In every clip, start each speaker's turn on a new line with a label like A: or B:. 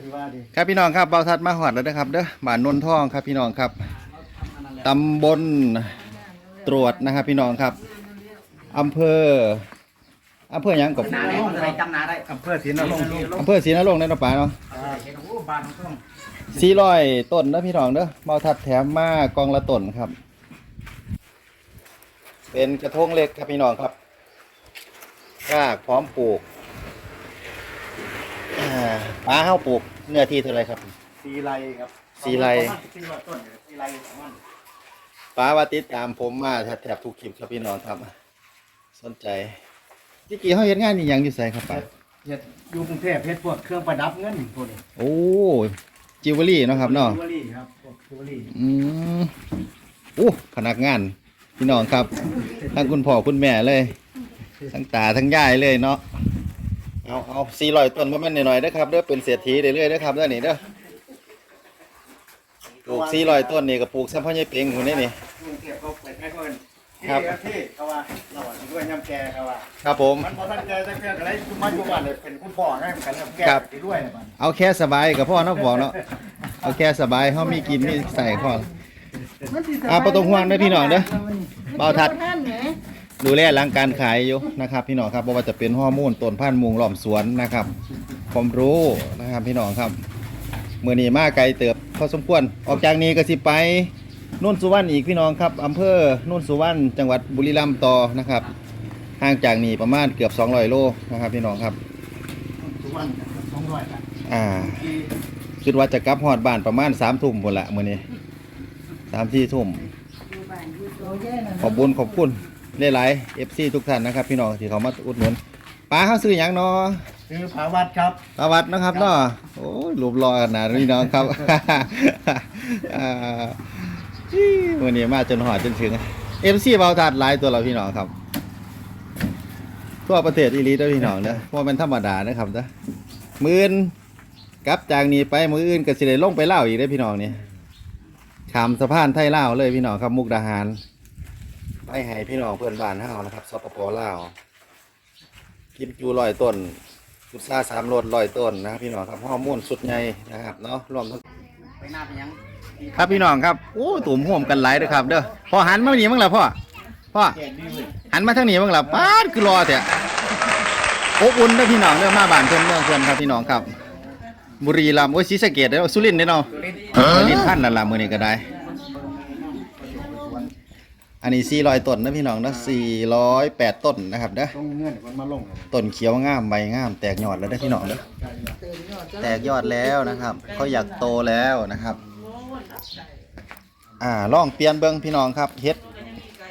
A: ที่ว่าดิ
B: ครับพี่น้องครับเบาทัดมาหอดแล้วนะครับเด้อบ้านนนทองครับพี่น้องครับตำบลตรวจนะครับพี่น้องครับอำเภออำเภอหยังกับ
C: นาได้คนไทยจำนาได้
A: อำเภอศรีนรงค์
B: อำเภอศรีนรงค์ในนป่าเนาะ
C: เห็นโอ้บ้านของต้อง
B: สี่ร้อยต้นนะพี่น้องเด้อเบาทัดแถมมากองละต้นครับ เป็นกระทงเล็กครับพี่น้องครับรากพร้อมปลูก อ่าป้าเฮาปลูกเนื้อที่เท่าไหรครับ
A: สีไรครับ
B: สีไร
A: สีไรต้นสีไรของมัน
B: ป้าว่าติดตามผมมาแถบทุกคลิปครับพี่น้องครับ สนใจที่กี่เขาเห็นงานนี่ยังอยู่ใส่ครับป้า
A: เฮ็ดอยู่กรุงเทพเฮ็ดพวกเครื่องประดับเงินพวกนี้
B: โอ้จิวเวลรี่เนาะครับเนาะ
A: จิวเวลรี่ครับพวกจิวเวลรี่
B: อืมโอ้พนักงาน พี่น้องครับ ทั้งคุณพ่อคุณแม่เลย ทั้งตาทั้งยายเลยเนาะ เอาเอาสี่ร้อยต้นมาแม่นหน่อยๆนะครับเด้อเป็นเศรษฐีเรื่อยๆเด้อครับเด้อนี่เด้อปลูกสี่ร้อยต้นนี่ก็ปลูกซ้ำพ่อใหญ่เปียงคนนี้นี่
A: กรุงเทพเขาไปใช้เงิน
B: ครับ
A: ที่ที่เขาว่าเราอะด้วยยำแกเขาว่า
B: ครับผม
A: มันพอท่านแกจะแกอะไรคุณมาอยู่บ้านเลยเป็นคุณพ่อไงกันยำแก
B: ครับ
A: ไปด้วยเนี่ยมัน
B: เอาแค่สบายกับพ่อเนาะบอกเนาะเอาแค่สบายเขามีกินมีใส่พ่ออ่าบ่ต้องห่วงเด้อพี่น้องเด้อเบาทัด
D: ท่านแหม
B: ดูแลหลังการขายอยู่นะครับพี่น้องครับบ่ว่าจะเป็นฮอร์โมนต้นพันธุ์มุงหล่อมสวนนะครับความรู้นะครับพี่น้องครับเมื่อนี้มาไกลเติบพอสมควรออกจากนี้ก็สิไปนุ่นสุวรรณอีกพี่น้องครับอำเภอนุ่นสุวรรณจังหวัดบุรีรัมย์ต่อนะครับห่างจากนี้ประมาณเกือบ200โลนะครับพี่น้องครับ
A: ทุกวันสองร้อยบาท
B: อ่า
A: ที่
B: คิดว่าจะกลับฮอดบ้านประมาณ3ทุ่มพุ่นละมื้อนี้3 4ทุ่ม
D: อยู่บ้านอยู่โซเย่นั่น
B: ขอบคุญขอบคุณ หลายๆ FC ทุกท่านนะครับ พี่น้องที่เขามาอุดหนุนป้าเขาซื้อหยังเนาะ
A: ซื้อผาวัดครับ
B: ปาวัดนะครับเนาะโอ้ยรูปรอขนาดนี้น้องครับ อ่าอี้วันนี้มาจนหอดจนถึง MC เบาทัดหลายตัวเราพี่น้องครับ ทั่วประเทศอีหลีเด้อพี่น้องเด้อเพราะมันธรรมดานะครับเด้อมืออื่นกลับจากนี้ไปมืออื่นก็สิได้ลงไปเล่าวอีกเด้อพี่น้องนี่ขามสะพานไทยลาวเลยพี่น้องครับมุกดาหาร ไปให้พี่น้องเพื่อนบ้านเฮานะครับสปปลาวกิมจูลอยต้นกุซ่าสามรสลอยต้นนะครับพี่น้องครับฮอร์โมนสุดใหญ่นะครับเนาะรวมทั้ง
C: ไปหน้าไปยัง
B: ครับพี่น้องครับโอ้ตุ่มห่วมกันหลายเด้อครับเด้อพอหันมาหนีมั้งล่ะพ่อพ่อ
A: แกดีเลย
B: หันมาทางนี้มั้งล่ะป้าดคือรอเถอะอบอุ่นเด้อพี่น้องเด้อมาบ้านเพิ่นเมืองเพิ่นครับพี่น้องครับ บุรีรัมย์โอ้ยศรีสะเกษเด้อสุรินทร์เด้อเนาะสุรินทร์ท่านนั่นล่ะมื้อนี้ก็ได้ อันนี้ 400 ต้นนะพี่น้องนะ408 ต้นนะครับเด้อ
A: ต้องเงื่อนมันมาลงเลย
B: ต้นเขียวงามใบงาม แตกยอดแล้วได้อพี่น้องเด้อ
D: เติมยอด
B: แตกยอดแล้วนะครับเขาอยากโตแล้วนะครับ อ่าลองเปลี่ยนเบิ้งพี่น้องครับเฮ็ด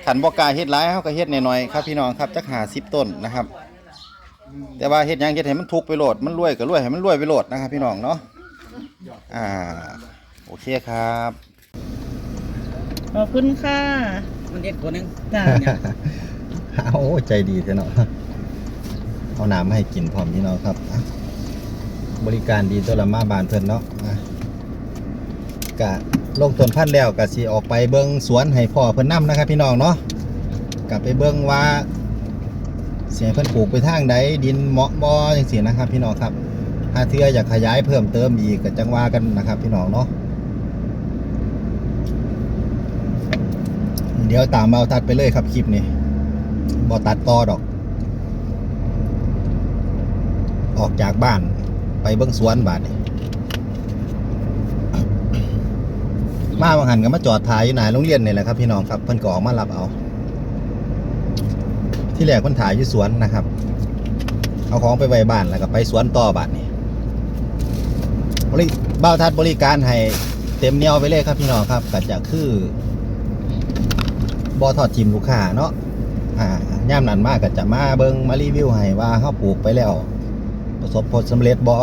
B: ขันบอกกล้าเฮ็ดหลายเขาก็เฮ็ดหน่อยๆครับพี่น้องครับจักหาสิบต้นนะครับ แต่ว่าเฮ็ดหยังเฮ็ดให้มันทุกข์ไปโหลดมันรวยก็รวยให้มันรวยไปโหลดนะครับ พี่น้องเนาะอ่าโอเคครับ
D: ขอบคุณค่ะ
C: มันเด็กคนนึง
D: จ้า
B: โอ้ใจดีเถอะเนาะเอาน้ำมาให้กินพร้อมพี่น้องครับอะบริการดีตัวละมาบานเพิ่นเนาะอะกะลงต้นพันธุ์แล้วกะสิออกไปเบิ่งสวนให้พ่อเพิ่นนํนะครับ พี่น้องเนาะกะไปเบิ่งว่าเสียเพิ่นปลูกไปทางใดดินเหมาะบ่จังซี่นะครับ พี่น้องครับถ้าเทื่ออยากขยายเพิ่มเติมอีกก็จังว่ากันนะครับ พี่น้องเนาะ เดี๋ยวตามเอาตัดไปเลยครับคลิปนี้บ่ตัดต่อดอก ออกจากบ้านไปเบิ่งสวนบาดนี่มาบางหันก็มาจอดถ่ายอยู่หนาโรงเรียนนี่แหละครับพี่น้องครับเพิ่นก็ออกมารับเอา ที่แรกเพิ่นถ่ายอยู่สวนนะครับ เอาของไปไว้บ้านแล้วก็ไปสวนต่อบาดนี่บริบ้าทัดบริการให้เต็มเนียวไปเลยครับพี่น้องครับก็จะคือ บอทอดทิมลูกค้าเนาะอ่าย่ามนั้นมากก็จะมาเบิงมารีวิวให้ว่าเขาปลูกไปแล้ว ประสบผลสำเร็จบ่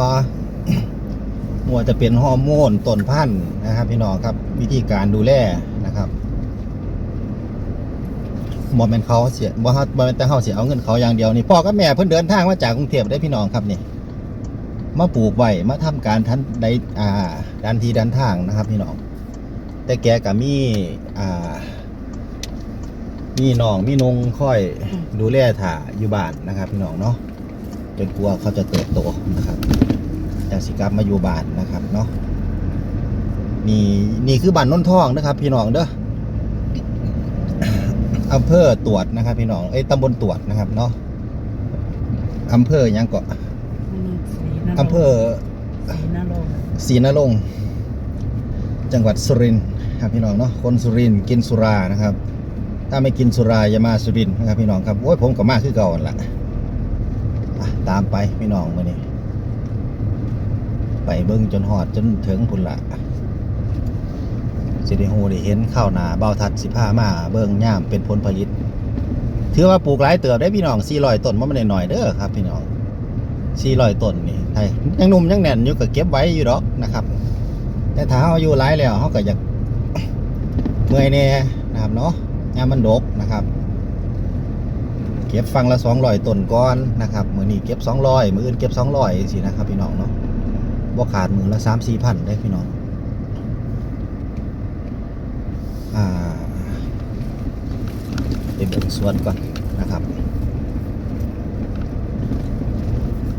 B: มัวจะเป็นฮอร์โมนต้นพันธุ์นะครับ พี่น้องครับวิธีการดูแลนะครับบ่แม่นเขาเสียบ่ฮาบ่แม่นแต่เฮาเสิเอาเงินเขาอย่างเดียวนี่พ่อกับแม่เพิ่นเดินทางมาจากกรุงเทพได้พี่น้องครับนี่มาปลูกไว้มาทำการทันใดอ่าดันทีดันทางนะครับ พี่น้องแต่แกก็มีอ่า มีน้องมีนงค่อยดูแลถ่าอยู่บ้านนะครับ พี่น้องเนาะจนกลัวเขาจะเติบโตนะครับจากสิกลับมาอยู่บ้านนะครับเนาะนี่นี่คือบ้านนนทองนะครับ พี่น้องเด้ออำเภอตรวจนะครับ พี่น้องเอ้ยตำบลตรวจนะครับเนาะอำเภอหยังเกาะอำเภอ
D: สีนรงค์
B: ศรีนรงค์จังหวัดสุรินทร์ครับพี่น้องเนาะคนสุรินทร์กินสุรานะครับ ถ้าไม่กินสุราอย่ามาสุรินนะครับพี่น้องครับโอ้ยผมก็มาคือเก่าหั่นละตามไปพี่น้องมานี่ไปเบิ้งจนหอดจนถึงพุ่นละสิได้ฮูได้เห็นข้าวนาเบ้าทัดสิผ้ามาเบิ้งย่ามเป็นผลผลิต ถือว่าปลูกหลายเติบได้พี่น้อง400ต้นว่ามันหน่อยเด้อครับ พี่น้องสี่ร้อยต้นนี่ไทยยังหนุ่มยังแน่นอยู่ก็เก็บไว้อยู่ดอกนะครับ แต่ถ้าเขาอายู่หลายแล้วเขาก็อยากเมื่อยแน่นะครับเนาะ งามันดกนะครับ เก็บฟังละสองร้อยต้นก้อนนะครับมือนี้เก็บสองร้อยมืออื่นเก็บสองร้อยสินะครับพี่น้องเนาะบ่ขาดมือละสามสี่พันได้พี่น้องอ่าไปเบิ่งสวนก่อนนะครับ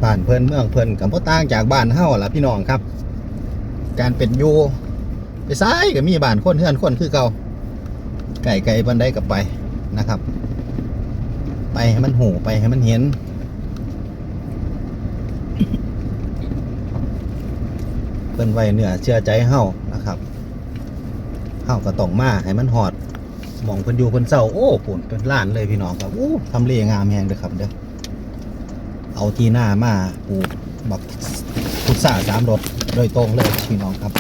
B: บ้านเพิ่นเมืองเพิ่นกับพ่อต่างจากบ้านเฮาล่ะพี่น้องครับ การเป็นอยู่ไปซ้ายก็มีบ้านคนเฮือนคนคือเก่า ไก่ไก่บันไดกับไปนะครับ ไปให้มันหูไปให้มันเห็น เพิ่นไว้เนื้อเชื่อใจเฮานะครับเฮาก็ต้องมาให้มันหอดมองเพิ่นอยู่เพิ่นเศร้าโอ้ปุ่นเป็นล้านเลยพี่น้องครับโอ้ทำเลงามแฮงเด้อครับเด้อเอาที่หน้ามาปลูกบักพุทราสามรสโดยตรงเลยพี่น้องครับ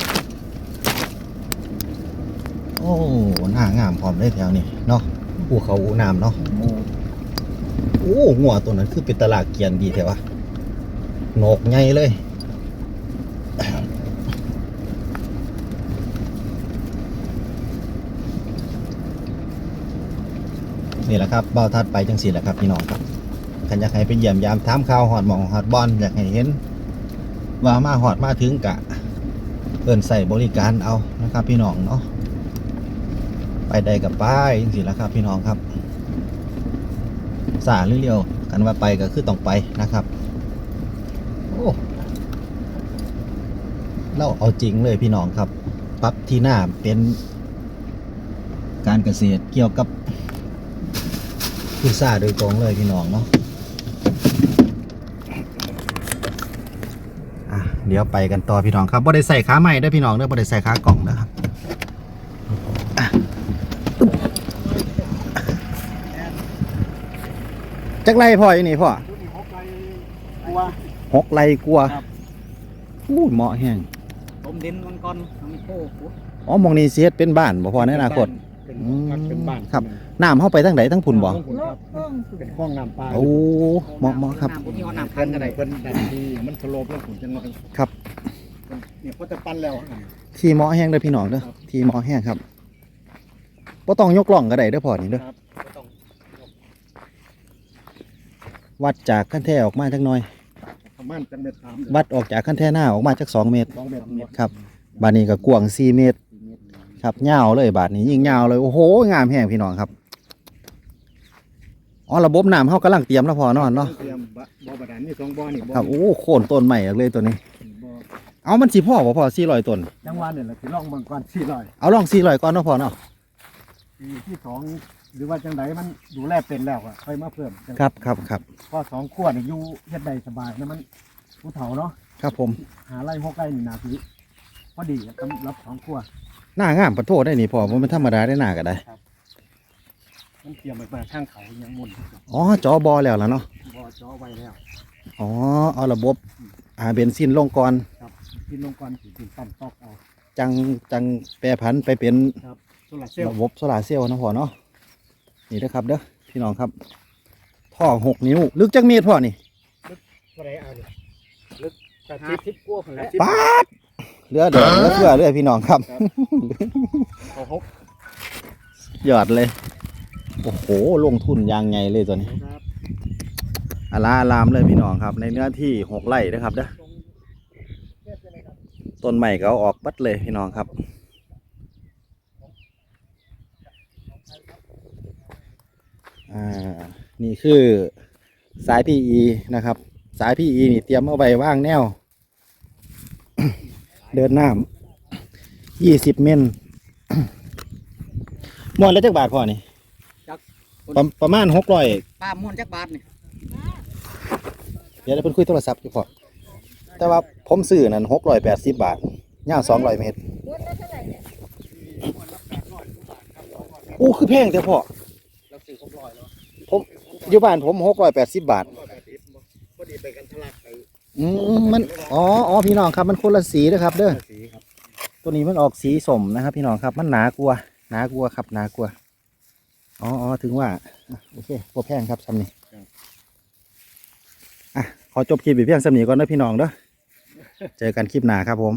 B: อ้หน้างามพร้อมเลยแถวนี้เนาะภูเขาอูน้ำเนาะโอ้งัวตัวนั้นคือเป็นตลาดเกียนดีแถวะโหนกใหญ่เลยนี่แหละครับเบ้าทัดไปจังสี่แหละครับพี่น้องครับขันอยากให้ไปเยี่ยมยามถามข่าวหอดหมองหอดบอลอยากให้เห็น ว่ามาหอดมาถึงกะเอินใส่บริการเอานะครับพี่น้องเนาะ ไปได้กับป้ายสิละครับ พี่น้องครับสาเรียวๆกันว่าไปก็คือต้องไปนะครับโอ้เราเอาจริงเลยพี่น้องครับปรับที่หน้าเป็นการเกษตรเกี่ยวกับพุทราโดยตรงเลยพี่น้องเนาะอะเดี๋ยวไปกันต่อพี่น้องครับบ่ได้ใส่ขาใหม่ด้อพี่น้องเด้อบ่ได้ใส่ขากล่องนะครับอะอึ๊บ จักไรพ่ออยู่นี่พ่อ
A: ผู้ที่หกไรกลัว
B: หกไรกลัว
A: ครับ
B: อู้เหมาะแห้ง
C: ผมดินมันก่อนเอาไม่โค้ขุด
B: อ๋อหมองนี้เสียเป็นบ้านบ่พ่อในอนาคต
A: เป็น
B: อืม
A: พักเป็นบ้าน
B: ครับ น้ำเข้าไปทั้งไหนทั้งพุ่นบ่
A: ครับเป็นห้องน้ำปลา
B: โอ้เหมาะเหมาะครับ
C: น้ำผมมีเอาน้ำ
A: เพิ่
C: พัน
A: น
C: กัน
A: อะไร
C: เลย
A: เพิ่นดันดีมันสโลปแล้วผมจะนอน
B: ครับ
A: เนี่ยก็จะปั้นแล้วอะ
B: ที่เหมาะแห้งเด้อพี่น้องเด้อ
A: ครับ
B: ที่เหมาะแห้งครับบ่ต้องยกล่องก็ได้เด้อพ่อนี่เด้อ
A: ครับ
B: วัดจากขั้นแท้ออกมาจักหน่อย
A: ประมาณจังเม็ดสาม
B: วัดออกจากขั้นแท่หน้าออกมาจากสองเมตร
A: สองเม็ดเม็ด
B: ครับบาทนี้ก็กว้างสี่เมตร ครับยาวเลยบาทนี้ยิ่งยาวเลยโอ้โหงามแห้งพี่น้องครับอ๋อระบบน้ำเขากำลังเตรียมแล้วพอเนอนเนาะ
A: เตรียมบ่บ่บาดาลนี่สองบ่อนี่บ่
B: ครับโอ้โคนต้นใหม่เลยตัวนี้
A: บ่
B: เอามันสิพ่อบ่พอสี่ร้อยต้น
A: จังหวะนี่แหละที่ลองเบิ่งก่อนสี่ร้อย
B: เอาลองสี่ร้อยก่อนเนาะพอเนาะ
A: ปีที่สอง หรือว่าจังไดมันดูแลเป็นแล้วอะค่อยมาเพิ่มจัง
B: ครับครับครับ
A: พอสองขวดนี่อยู่เฮ็ดได้สบายนะมันผู้เฒ่าเนาะ
B: ครับผม
A: หาไร่หกไร่นี่นาทีพอดีสำหรับสองขวด
B: หน้างามปะโทษได้นี่พอมันเป็นธรรมดาได้หน้าก็ได้
A: มันเตรียมไปมาข้างเขายังมุน
B: อ๋อจอบอแล้วล่ะเนาะ
A: บ่อจอไว้แล้ว
B: อ๋อเอาระบบอ่าเบนซินลงก่อน
A: กินลงก่อนสิกินตั้มตอกเอา
B: จังจังแปรผันไปเป็น
A: โซลาร์เซลล์
B: ระบบโซลาร์เซลล์นะพ่อเนาะ นี่นะครับเด้อพี่น้องครับท่อหกนิ้ว ลึกจักเมตรพ่อนี่
A: ก็ได้เอาดิลึกแปด
C: ห้า
A: สิบ
C: สิบกว่าคนแหล้ว
B: ป๊าดเรือเดือดเรือเพื่อเรือพี่น้องครับ
A: เอาหก
B: ยอดเลย โอ้โห ลงทุนอยางไงเลยตัวนี้
A: ครับ
B: อาลาอารามเลยพี่น้องครับ ในเนื้อที่หกไร่นะครับเด้อต้นใหม่ก็เอาออกปัดเลยพี่น้องครับ อ่านี่คือสาย PE นะครับ สาย PE นี่เตรียมเอาไว้ว่างแนว เดินน้ำยี่สิบเมนมวนแล้วจักบาทพ่อนี่ประประมาณหกร้อย
C: ปลาม่วนจักบาทนี่
B: เดี๋ยวเราเพิ่นคุยโทรศัพท์อยู่พ่อแต่ว่าผมซื้อนั่นหกร้อยแปดสิบบาทยาวสองร้อยเมตรอู้คือแพงแต่พ่อ
C: เราซื้อครบร้อยแล้ว
B: ผม อยู่บ้านผมหกร้อยแปดสิบบาท
A: พอดีไปกันทะลักไป
B: อืมมันอ๋ออ๋อพี่น้องครับมันคนละสีนะครับ เด้อ
A: สีครับ
B: ตัวนี้มันออกสีสมนะครับ พี่น้องครับมันหนากลัวหนากลัวครับหนากลัวอ๋ออ๋อถึงว่าอะโอเคพวแพงครับซ้ำนี่อะขอจบคลิปไปเพียงซ้ำนี้ก่อนนะพี่น้องเด้อเจอกันคลิปหน้าครับผม